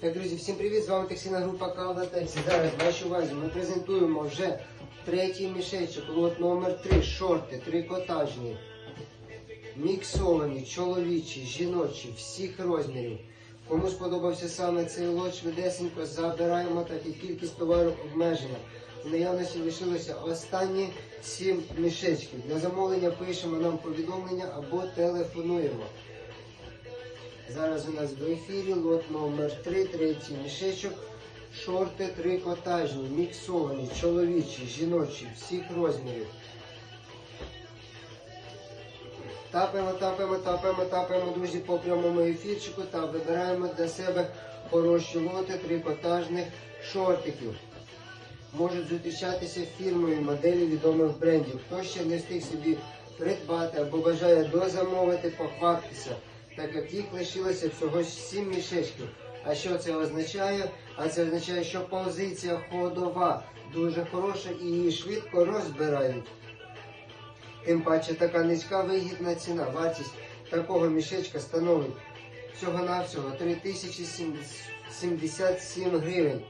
Так, друзі, всім привіт! З вами таксійна група Калда Таксі. Зараз вашій увазі ми презентуємо вже третій мішечок, лот номер 3 шорти, трикотажні, міксовані, чоловічі, жіночі, всіх розмірів. Кому сподобався саме цей лот, швидесенько забираємо, так і кількість товару обмежена. В наявності лишилося останні 7 мішечків. Для замовлення пишемо нам повідомлення або телефонуємо. Зараз у нас в ефірі лот номер 3, третій мішечок. Шорти трикотажні, міксовані, чоловічі, жіночі, всіх розмірів. Тапаємо, тапаємо, тапаємо, тапаємо, друзі, по прямому ефірчику та вибираємо для себе хороші лоти трикотажних шортиків. Можуть зустрічатися фірмові моделі відомих брендів. Хто ще не встиг собі придбати або бажає дозамовити, похвастатися, так як їх лишилося всього 7 мішечків. А що це означає? А це означає, що позиція ходова дуже хороша і її швидко розбирають. Тим паче така низька вигідна ціна. Вартість такого мішечка становить всього-навсього 3077 гривень.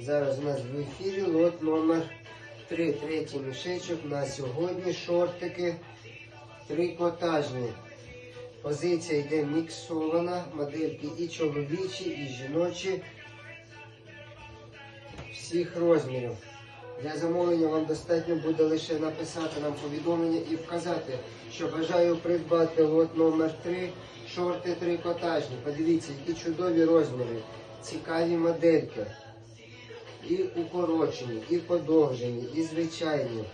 Зараз у нас в ефірі лот номер 3, третій мішечок. На сьогодні шортики трикотажні. Позиція йде міксована, модельки і чоловічі, і жіночі всіх розмірів. Для замовлення вам достатньо буде лише написати нам повідомлення і вказати, що бажаю придбати лот номер 3 шорти трикотажні. Подивіться, які чудові розміри, цікаві модельки. І укорочені, і подовжені, і звичайні.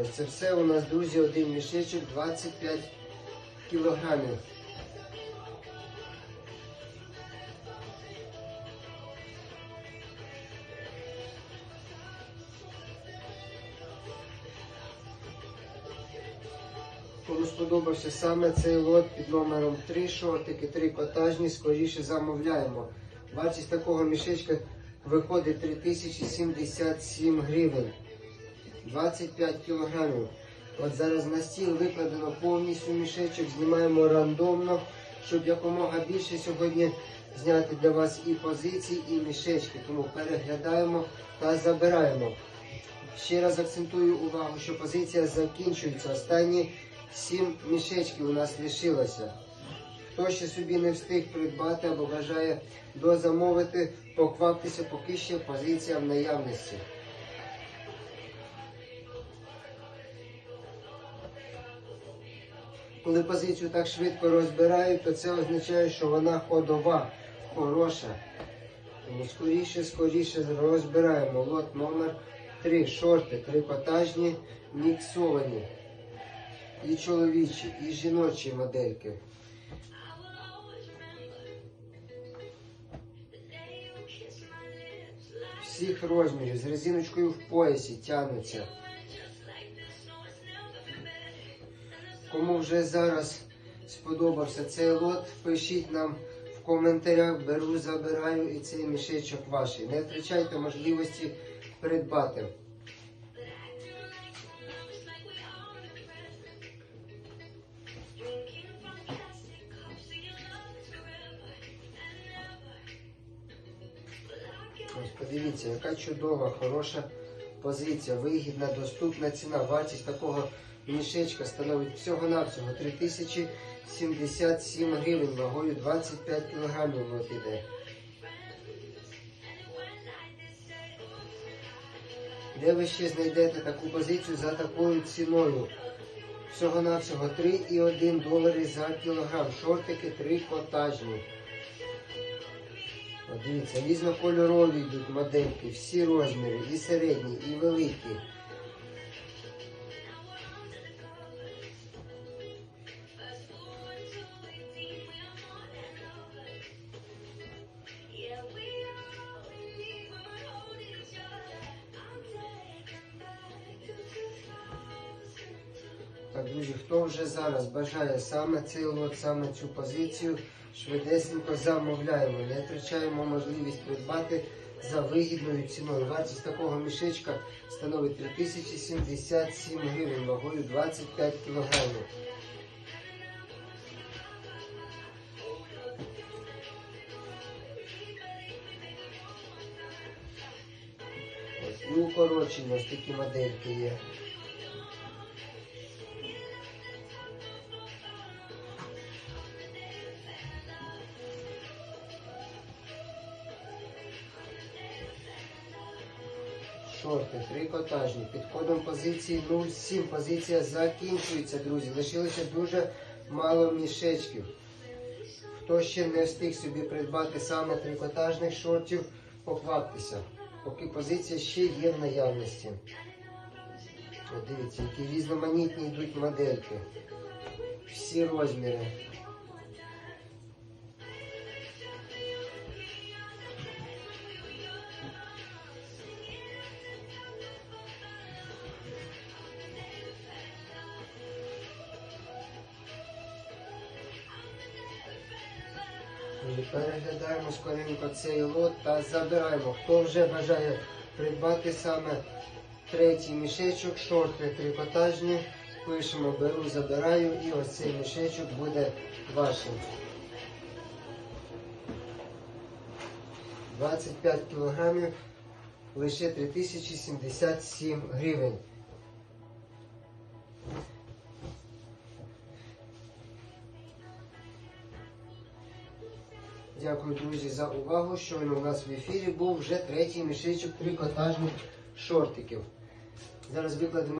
Ось це все у нас, друзі, один мішечок 25 кілограмів. Кому сподобався саме цей лот під номером 3 шортики, трикотажні, скоріше замовляємо. Вартість такого мішечка виходить 3077 гривень. 25 кілограмів. От зараз на стіл викладено повністю мішечок, знімаємо рандомно, щоб якомога більше сьогодні зняти для вас і позиції, і мішечки. Тому переглядаємо та забираємо. Ще раз акцентую увагу, що позиція закінчується. Останні 7 мішечків у нас лишилося. Хто ще собі не встиг придбати або бажає дозамовити, покваптеся, поки ще позиція в наявності. Коли позицію так швидко розбирають, то це означає, що вона ходова, хороша. Тому скоріше, скоріше розбираємо лот номер 3 шорти трикотажні, міксовані. І чоловічі, і жіночі модельки. Всіх розмірів з резиночкою в поясі тягнуться. Кому вже зараз сподобався цей лот, пишіть нам в коментарях, беру, забираю і цей мішечок ваш. Не втрачайте можливості придбати. Ось подивіться, яка чудова, хороша позиція, вигідна, доступна ціна. Вартість такого мішечка становить всього-навсього 3077 гривень, вагою 25 кілограмів от іде. Де ви ще знайдете таку позицію за такою ціною? Всього-навсього 3,1 долари за кілограм. Шортики трикотажні. От Дивіться, різнокольорові йдуть модельки, всі розміри, і середні, і великі. Друзі, хто вже зараз бажає саме цей лот, саме цю позицію, швидесенько замовляємо. Не втрачаємо можливість придбати за вигідною ціною. Вартість такого мішечка становить 3077 гривень вагою 25 кілограмів. Ось, і укорочені ось такі модельки є. Шорти, трикотажні. Під кодом позиції 07. Позиція закінчується, друзі. Лишилося дуже мало мішечків. Хто ще не встиг собі придбати саме трикотажних шортів, покваптеся. Поки позиція ще є в наявності. От дивіться, які різноманітні йдуть модельки. Всі розміри. Переглядаємо скоренько цей лот та забираємо. Хто вже бажає придбати саме третій мішечок, шорти трикотажні, пишемо беру, забираю і ось цей мішечок буде вашим. 25 кілограмів, лише 3077 гривень. Дякую, друзі, за увагу. Щойно у нас в ефірі був вже третій мішечок трикотажних шортиків. Зараз викладемо.